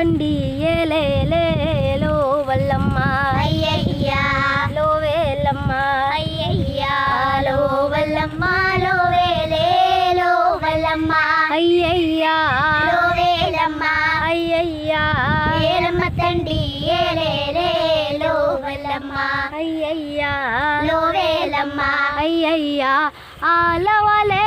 బండి ఏలేలేలో వల్లమ్మ. అయ్యయ్యా. లో వేలమ్మ అయ్యయ్యా. లో వల్లమ్మ లో వేలేలో వల్లమ్మ. అయ్యయ్యా. లో వేలమ్మ అయ్యయ్యా. ఏలమ్మ తండి ఏలేలేలో వల్లమ్మ. అయ్యయ్యా. లో వేలమ్మ అయ్యయ్యా. ఆలవలే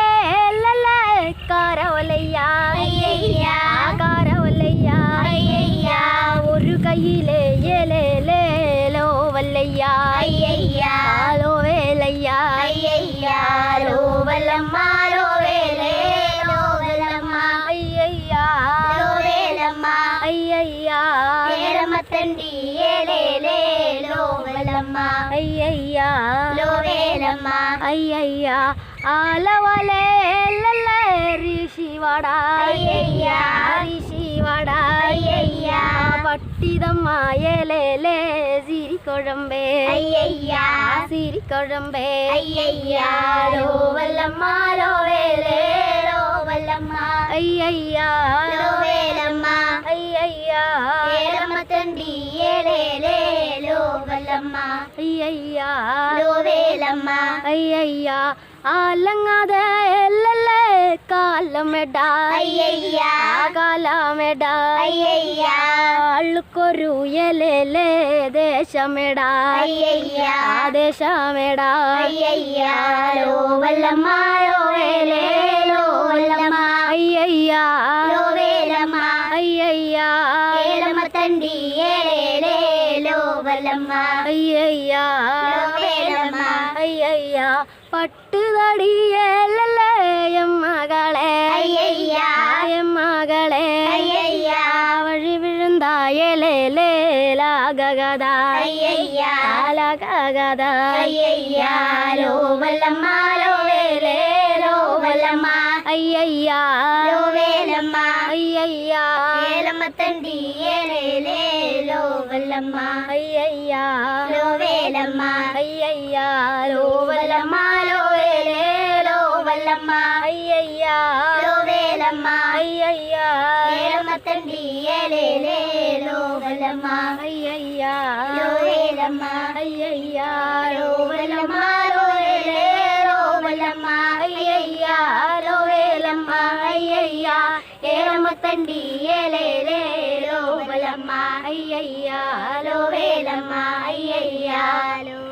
తండ్రి లోవలమ్మ అయ్యయ్యా లోవేలమ్మ అయ్యయ్యా ఆలవలే రిషివాడా అయ్యయ్యా ரிஷிவாடா ஐயையா பட்டிதம்மா ஏலேலே சிரி குழம்பே ஐயையா சிரி குழம்பே ஐயையா ரோவல்லம்மா ரோவேலே ரோவல்லம்மா ஐயையா ரோவேலம்மா ஐயையா ఏలమ్మ తండి ఏలేలేలో వల్లమ్మ అయ్యయ్యా లోవేలమ్మ అయ్యయ్యా ఆలంగాద ఎల్లలే కాలమెడా అయ్యయ్యా కాలమెడా అయ్యయ్యా అల్లుకొరు ఎలేలే దేశమెడా అయ్యయ్యా దేశమెడా అయ్యయ్యా പട്ടുതടിയല്ലേ മകളെ മകളെ വഴി വിഴുന്തായലേലാഗതാലോ വല്ലമ്മ വല്ലമ്മ. അയ്യയ്യാ. വേലമ്മ. അയ്യയ്യാ. వల్లమ్మ తండ్రి ఏలేలేలో వల్లమ్మ. అయ్యయ్యా. లో వేలమ్మ. అయ్యయ్యా. లో వల్లమ్మ లో వేలేలో వల్లమ్మ. అయ్యయ్యా. లో వేలమ్మ. అయ్యయ్యా. ఏలమ్మ తండ్రి ఏలేలేలో వల్లమ్మ. అయ్యయ్యా. లో వేలమ్మ. అయ్యయ్యా. లో వల్లమ్మ. ఏలమ్మ తండి ఏలేలేలో వల్లమ్మ అయ్యయ్యా లోవేలమ్మ అయ్యయ్యా లో